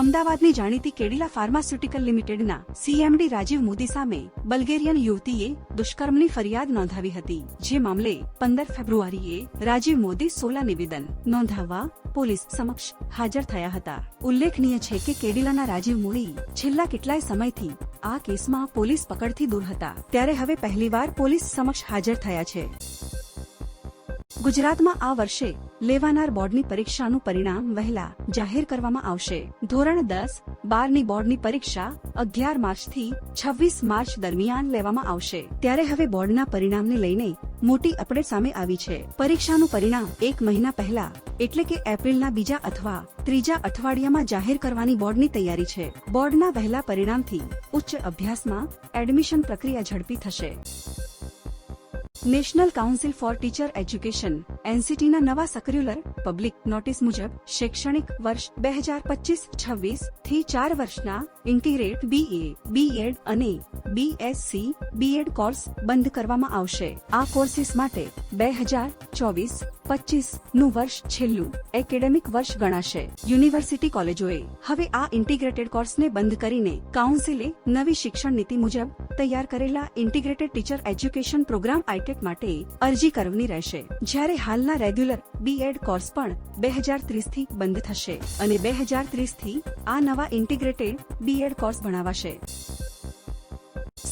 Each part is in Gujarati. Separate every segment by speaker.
Speaker 1: અમદાવાદની જાણીતી કેડિલા ફાર્માસ્યુટિકલ લિમિટેડના સીએમડી રાજીવ મોદી સામે બલ્ગેરિયન યુવતીએ દુષ્કર્મની ફરિયાદ નોંધાવી હતી. જે મામલે પંદર ફેબ્રુઆરીએ રાજીવ મોદી સોલા નિવેદન નોંધાવવા પોલીસ સમક્ષ હાજર થયા હતા. ઉલ્લેખનીય છે કે કેડિલાના રાજીવ મોદી છેલ્લા કેટલાય સમયથી આ કેસમાં પોલીસ પકડથી દૂર હતા. ત્યારે હવે પહેલીવાર પોલીસ સમક્ષ હાજર થયા છે. ગુજરાતમાં આ વર્ષે લેવાનાર બોર્ડની પરીક્ષાનું પરિણામ વહેલા જાહેર કરવામાં આવશે. ધોરણ દસ, બારની બોર્ડની પરીક્ષા અગિયાર માર્ચથી છવ્વીસ માર્ચ દરમિયાન લેવામાં આવશે. ત્યારે હવે બોર્ડના પરિણામને લઈને મોટી અપડેટ સામે આવી છે. પરીક્ષાનું પરિણામ એક મહિના પહેલા, એટલે કે એપ્રિલના બીજા અથવા ત્રીજા અઠવાડિયામાં જાહેર કરવાની બોર્ડની તૈયારી છે. બોર્ડના વહેલા પરિણામથી ઉચ્ચ અભ્યાસમાં એડમિશન પ્રક્રિયા ઝડપી થશે. National council for teacher education, એનસીટીના નવા સર્ક્યુલર પબ્લિક નોટિસ મુજબ શૈક્ષણિક વર્ષ બે હજાર પચીસ છવ્વીસથી ચાર વર્ષના ઇન્ટિગ્રેટ બીએ બીએડ અને બીએસસી બીએડ કોર્સ બંધ કરવામાં આવશે. આ કોર્સિસ માટે બે હજાર ચોવીસ પચીસનું વર્ષ છેલ્લું એકેડેમિક વર્ષ ગણાશે. યુનિવર્સિટી કોલેજોએ હવે આ ઇન્ટિગ્રેટેડ કોર્સને બંધ કરીને કાઉન્સિલે નવી શિક્ષણ નીતિ મુજબ તૈયાર કરેલા integrated teacher education programme ITEP માટે અરજી કરવાની રહેશે. જ્યારે હાલના રેગ્યુલર બીએડ કોર્સ પણ બે હજાર ત્રીસથી બંધ થશે અને બે હજાર ત્રીસથી આ નવા ઇન્ટિગ્રેટેડ બીએડ કોર્સ ભણાવાશે.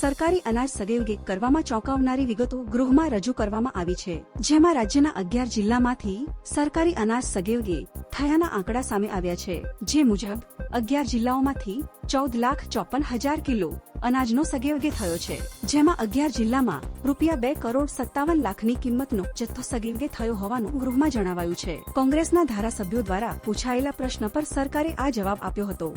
Speaker 1: સરકારી અનાજ સગેવગે કરવામાં ચોંકાવનારી વિગતો ગૃહમાં રજૂ કરવામાં આવી છે. જેમાં રાજ્યના અગિયાર જિલ્લામાંથી સરકારી અનાજ સગેવગે થયાના આંકડા સામે આવ્યા છે. જે મુજબ, અગિયાર જિલ્લાઓમાંથી ચૌદ લાખ ચોપન હજાર કિલો અનાજનો સગેવગે થયો છે. જેમાં અગિયાર જિલ્લામાં રૂપિયા બે કરોડ સત્તાવન લાખની કિંમતનો જથ્થો સગેવગે થયો હોવાનું ગૃહમાં જણાવાયું છે. કોંગ્રેસના ધારાસભ્યો દ્વારા પૂછાયેલા પ્રશ્ન પર સરકારે આ જવાબ આપ્યો હતો.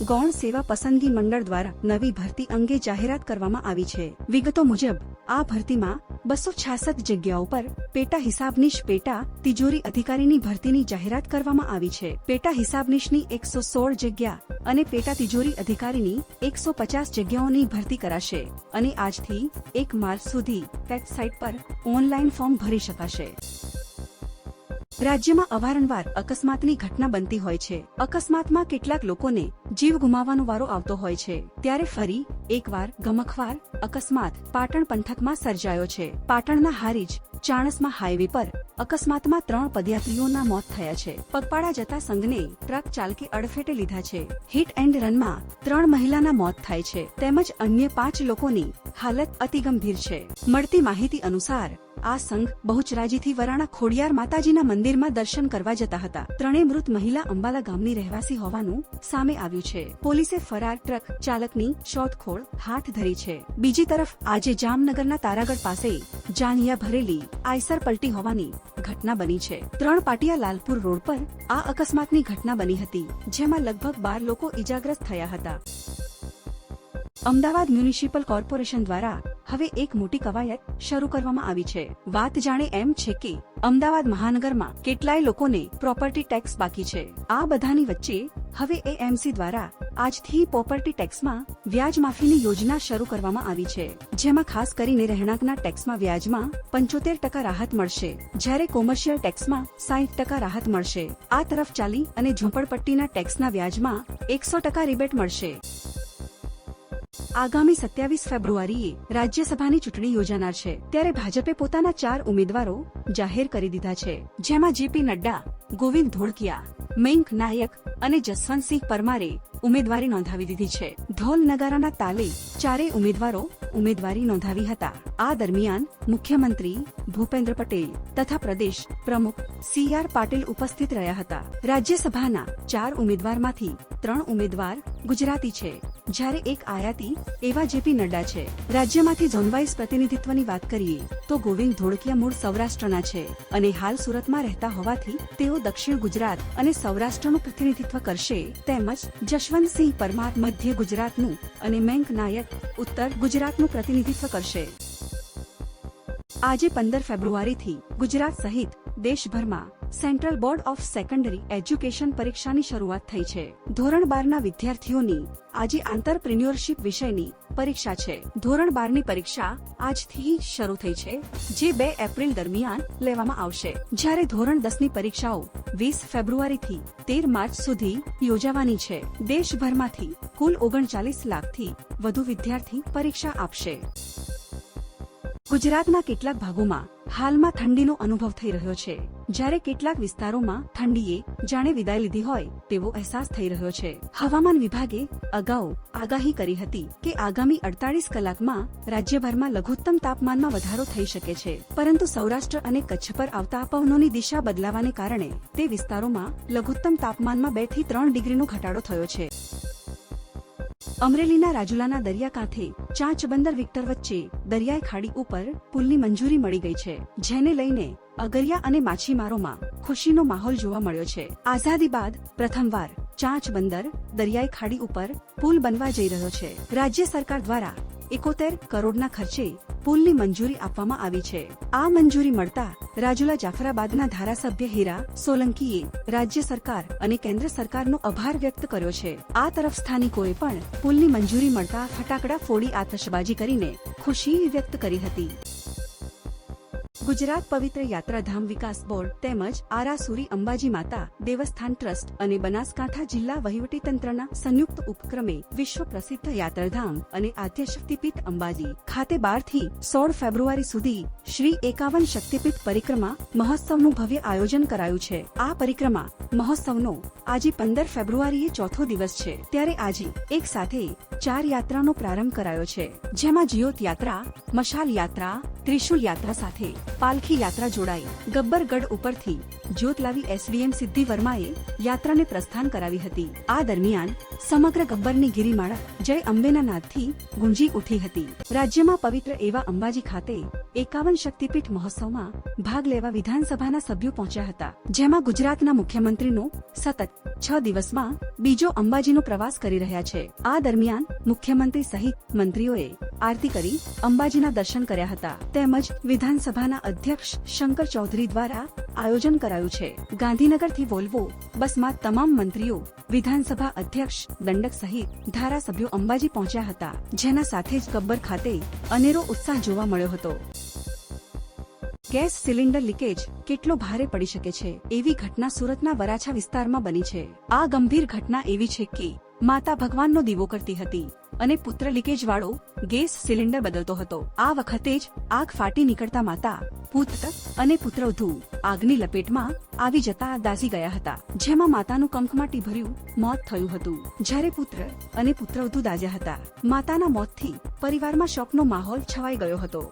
Speaker 1: ગૌણ સેવા પસંદગી મંડળ દ્વારા નવી ભરતી અંગે જાહેરાત કરવામાં આવી છે. વિગતો મુજબ, આ ભરતીમાં બસો છાસઠ જગ્યાઓ પર પેટા હિસાબનીશ પેટા તિજોરી અધિકારીની ભરતીની જાહેરાત કરવામાં આવી છે. પેટા હિસાબનીશની એકસો સોળ જગ્યા અને પેટા તિજોરી અધિકારીની એકસો પચાસ જગ્યાઓની ભરતી કરાશે અને આજથી એક માર્ચ સુધી વેબસાઇટ પર ઓનલાઈન ફોર્મ ભરી શકાશે. રાજ્યમાં અવારનવાર અકસ્માતની ઘટના બનતી હોય છે. અકસ્માતમાં કેટલાક લોકોને જીવ ગુમાવવાનો વારો આવતો હોય છે. ત્યારે ફરી એકવાર ગમખવાર અકસ્માત પાટણ પંથકમાં સર્જાયો છે. પાટણના હારીજ ચાણસમાં હાઈવે પર અકસ્માતમાં ત્રણ પદયાત્રીઓના મોત થયા છે. પગપાળા જતા સંઘને ટ્રક ચાલકે અડફેટે લીધા છે. હિટ એન્ડ રનમાં ત્રણ મહિલાના મોત થાય છે. તેમજ અન્ય પાંચ લોકોની હાલત અતિ ગંભીર છે. મળતી માહિતી અનુસાર આ સંઘ બહુચરાજીથી વરાણા ખોડિયાર માતાજીના મંદિરમાં દર્શન કરવા જતા હતા. ત્રણેય મૃત મહિલા અંબાલા ગામની રહેવાસી હોવાનું સામે આવ્યું છે. પોલીસે ફરાર ટ્રક ચાલકની શોધખોળ હાથ ધરી છે. બીજી તરફ આજે જામનગરના તારાગઢ પાસે જાનિયા ભરેલી આયસર પલટી હોવાની ઘટના બની છે. ત્રણ પાટિયા લાલપુર રોડ પર આ અકસ્માતની ઘટના બની હતી, જેમાં લગભગ બાર લોકો ઇજાગ્રસ્ત થયા હતા. અમદાવાદ મ્યુનિસિપલ કોર્પોરેશન દ્વારા હવે એક મોટી કવાયત શરૂ કરવામાં આવી છે. વાત જાણે એમ છે કે અમદાવાદ મહાનગરમાં કેટલાય લોકોને પ્રોપર્ટી ટેક્સ બાકી છે. આ બધાની વચ્ચે હવે એએમસી દ્વારા આજથી પ્રોપર્ટી ટેક્સમાં વ્યાજ માફીની યોજના શરૂ કરવામાં આવી છે. જેમાં ખાસ કરીને રહેણાંકના ટેક્સમાં વ્યાજમાં પંચોતેર ટકા રાહત મળશે. જ્યારે કોમર્શિયલ ટેક્સમાં સાહીઠ ટકા રાહત મળશે. આ તરફ ચાલી અને ઝૂંપડપટ્ટીના ટેક્સના વ્યાજમાં એકસો ટકા રિબેટ મળશે. આગામી સત્યાવીસ ફેબ્રુઆરીએ રાજ્યસભાની ચૂંટણી યોજાનાર છે. ત્યારે ભાજપે પોતાના ચાર ઉમેદવારો જાહેર કરી દીધા છે. જેમાં જેપી નડ્ડા, ગોવિંદ ધોળકિયા, મેંક નાયક અને જસવંતસિંહ પરમારે ઉમેદવારી નોંધાવી દીધી છે. ઢોલ નગારાના તાલે ચારેય ઉમેદવારો ઉમેદવારી નોંધાવી હતા. આ દરમિયાન મુખ્યમંત્રી ભૂપેન્દ્ર પટેલ તથા પ્રદેશ પ્રમુખ સી આર પાટીલ ઉપસ્થિત રહ્યા હતા. રાજ્યસભાના ચાર ઉમેદવારમાંથી ત્રણ ઉમેદવાર ગુજરાતી છે. જ્યારે એક આયાતી એવા જેપી નડ્ડા છે. રાજ્યમાંથી ઝોનવાઇઝ પ્રતિનિધિત્વની વાત કરીએ તો ગોવિંદ ધોળકિયા મૂળ સૌરાષ્ટ્રના છે અને હાલ સુરતમાં રહેતા હોવાથી તેઓ દક્ષિણ ગુજરાત અને સૌરાષ્ટ્રનું પ્રતિનિધિત્વ કરશે તેમજ જશવંતસિંહ પરમાર મધ્ય ગુજરાતનું અને મેંક નાયક ઉત્તર ગુજરાતનું પ્રતિનિધિત્વ કરશે. આજે પંદર ફેબ્રુઆરીથી ગુજરાત સહિત દેશભરમાં central board of secondary education પરીક્ષાની શરૂઆત થઈ છે. ધોરણ બારના વિદ્યાર્થીઓની આજે આંતરપ્રિન્યોરશિપ વિષયની પરીક્ષા છે. ધોરણ બારની પરીક્ષા આજથી શરૂ થઈ છે, જે બે એપ્રિલ દરમિયાન લેવામાં આવશે. જ્યારે ધોરણ દસની પરીક્ષાઓ વીસ ફેબ્રુઆરીથી તેર માર્ચ સુધી યોજાવાની છે. દેશભરમાંથી કુલ ઓગણચાલીસ લાખથી વધુ વિદ્યાર્થી પરીક્ષા આપશે. ગુજરાતના કેટલાક ભાગોમાં હાલમાં ઠંડીનો અનુભવ થઈ રહ્યો છે. જ્યારે કેટલાક વિસ્તારોમાં ઠંડીએ જાણે વિદાય લીધી હોય, તેવો અહેસાસ થઈ રહ્યો છે. હવામાન વિભાગે અગાઉ આગાહી કરી હતી કે આગામી અડતાલીસ કલાકમાં રાજ્યભરમાં લઘુત્તમ તાપમાનમાં વધારો થઈ શકે છે. પરંતુ સૌરાષ્ટ્ર અને કચ્છ પર આવતા પવનોની દિશા બદલાવાને કારણે તે વિસ્તારોમાં લઘુત્તમ તાપમાનમાં બેથી ત્રણ ડિગ્રીનો ઘટાડો થયો છે. અમરેલીના રાજુલાના દરિયાકાંઠે ચાંચ બંદર વિક્ટર વચ્ચે દરિયાઈ ખાડી ઉપર પુલની મંજૂરી મળી ગઈ છે, જેને લઈને અગરિયા અને માછીમારોમાં ખુશીનો માહોલ જોવા મળ્યો છે. આઝાદી બાદ પ્રથમવાર ચાંચ બંદર દરિયાઈ ખાડી ઉપર પુલ બનવા જઈ રહ્યો છે. રાજ્ય સરકાર દ્વારા એકોતેર કરોડના ખર્ચે પુલની મંજૂરી આપવામાં આવી છે. આ મંજૂરી મળતા રાજુલા જાફરાબાદના ધારાસભ્ય હીરા સોલંકીએ રાજ્ય સરકાર અને કેન્દ્ર સરકારનો આભાર વ્યક્ત કર્યો છે. આ તરફ સ્થાનિકોએ પણ પુલની મંજૂરી મળતા ફટાકડા ફોડી આતશબાજી કરીને ખુશી વ્યક્ત કરી હતી. ગુજરાત પવિત્ર યાત્રાધામ વિકાસ બોર્ડ તેમજ આરાસુરી અંબાજી માતા દેવસ્થાન ટ્રસ્ટ અને બનાસકાંઠા જિલ્લા વહીવટીતંત્રના સંયુક્ત ઉપક્રમે વિશ્વ પ્રસિદ્ધ યાત્રાધામ અને આદ્ય શક્તિપીઠ અંબાજી ખાતે બારથી સોળ ફેબ્રુઆરી સુધી શ્રી એકાવન શક્તિપીઠ પરિક્રમા મહોત્સવનું ભવ્ય આયોજન કરાયું છે. આ પરિક્રમા મહોત્સવનો આજે પંદર ફેબ્રુઆરીએ ચોથો દિવસ છે. ત્યારે આજે એક સાથે ચાર યાત્રાનો પ્રારંભ કરાયો છે. જેમાં જ્યોત યાત્રા, મશાલ યાત્રા, ત્રિશુલ યાત્રા સાથે પાલખી યાત્રા જોડાઈ. ગબ્બરગઢ ઉપરથી જ્યોત લાવી એસડીએમ સિદ્ધિ વર્માએ યાત્રાને પ્રસ્થાન કરાવી હતી. આ દરમિયાન સમગ્ર ગબ્બરની ગિરિમાળા જય અંબેના નાદથી ગુંજી ઉઠી હતી. રાજ્યમાં પવિત્ર એવા અંબાજી ખાતે એકાવન શક્તિપીઠ મહોત્સવમાં ભાગ લેવા વિધાનસભાના સભ્યો પહોંચ્યા હતા. જેમાં ગુજરાતના મુખ્યમંત્રીનો સતત છ દિવસમાં બીજો અંબાજીનો પ્રવાસ કરી રહ્યા છે. આ દરમિયાન મુખ્યમંત્રી સહિત મંત્રીઓએ આરતી કરી અંબાજીના દર્શન કર્યા હતા. તેમજ વિધાનસભાના અધ્યક્ષ શંકર ચૌધરી દ્વારા આયોજન કરાયું છે. ગાંધીનગરથી વોલ્વો બસમાં તમામ મંત્રીઓ, વિધાનસભા અધ્યક્ષ, દંડક સહિત ધારાસભ્યો અંબાજી પહોંચ્યા હતા, જેના સાથે જ ગબ્બર ખાતે અનેરો ઉત્સાહ જોવા મળ્યો હતો. ગેસ સિલિન્ડર લીકેજ કેટલો ભારે પડી શકે છે? એવી ઘટના સુરતના વરાછા વિસ્તારમાં બની છે. આ ગંભીર ઘટના એવી છે કે માતા ભગવાનનો દીવો કરતી હતી અને પુત્ર લીકેજ વાળો ગેસ સિલિન્ડર બદલતો હતો. આ વખતે જ આગ ફાટી નીકળતા માતા, પુત્ર અને પુત્રવધુ આગની લપેટમાં આવી જતા દાઝી ગયા હતા, જેમાં માતાનું કંકમાટી ભર્યું મોત થયું હતું. જ્યારે પુત્ર અને પુત્રવધુ દાઝ્યા હતા, માતાના મોતથી પરિવારમાં શોકનો માહોલ છવાઈ ગયો હતો.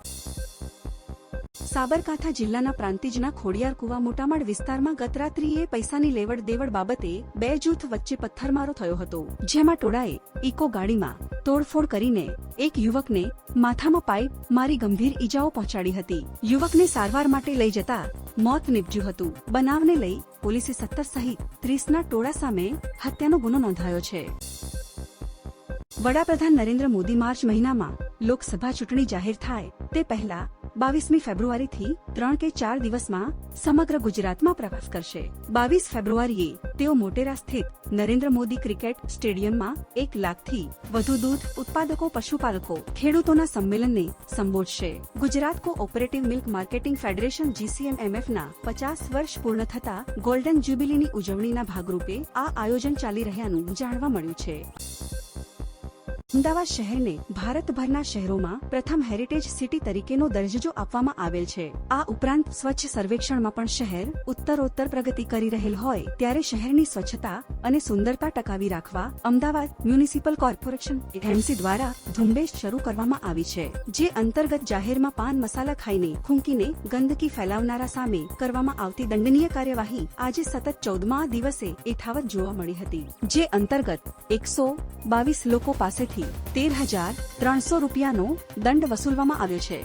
Speaker 1: સાબરકાંઠા જિલ્લાના પ્રાંતિજના ખોડિયાર કુવા મોટામાળ વિસ્તારમાં ગતરાત્રિએ પૈસાની લેવડ દેવડ બાબતે બે જૂથ વચ્ચે પથ્થરમારો થયો હતો. જેમાં ટોળાએ ઇકો ગાડીમાં તોડફોડ કરીને એક યુવકને માથામાં પાઇપ મારી ગંભીર ઈજાઓ પહોંચાડી હતી. યુવકને સારવાર માટે લઈ જતા મોત નીપજ્યું હતું. બનાવને લઈ પોલીસે સત્તર સહિત ત્રીસના ટોળા સામે હત્યાનો ગુનો નોંધાયો છે. વડાપ્રધાન નરેન્દ્ર મોદી માર્ચ મહિનામાં લોકસભા ચૂંટણી જાહેર થાય તે પહેલા બાવીસમી ફેબ્રુઆરીથી ત્રણ કે ચાર દિવસમાં સમગ્ર ગુજરાતમાં પ્રવાસ કરશે. બાવીસ ફેબ્રુઆરીએ તેઓ મોટેરા સ્થિત નરેન્દ્ર મોદી ક્રિકેટ સ્ટેડિયમમાં એક લાખથી વધુ દૂધ ઉત્પાદકો, પશુપાલકો, ખેડૂતોના સંમેલનને સંબોધશે. Gujarat cooperative milk marketing federation જીસીએમએમએફના પચાસ વર્ષ પૂર્ણ થતા ગોલ્ડન જ્યુબિલીની ઉજવણીના ભાગરૂપે આ આયોજન ચાલી રહ્યાનું જાણવા મળ્યું છે. અમદાવાદ શહેરને ભારતભરના શહેરોમાં પ્રથમ હેરિટેજ સિટી તરીકેનો દરજ્જો આપવામાં આવેલ છે. આ ઉપરાંત સ્વચ્છ સર્વેક્ષણમાં પણ શહેર ઉત્તરોત્તર પ્રગતિ કરી રહેલ હોય ત્યારે શહેરની સ્વચ્છતા અને સુંદરતા ટકાવી રાખવા અમદાવાદ મ્યુનિસિપલ કોર્પોરેશન એમસી દ્વારા ઝુંબેશ શરૂ કરવામાં આવી છે, જે અંતર્ગત જાહેરમાં પાન મસાલા ખાઈને ખૂંકીને ગંદકી ફેલાવનારા સામે કરવામાં આવતી દંડનીય કાર્યવાહી આજે સતત ચૌદમા દિવસે એઠાવત જોવા મળી હતી, જે અંતર્ગત એકસો બાવીસ લોકો પાસેથી તેર હજાર ત્રણસો રૂપિયાનો દંડ વસૂલવામાં આવ્યો છે.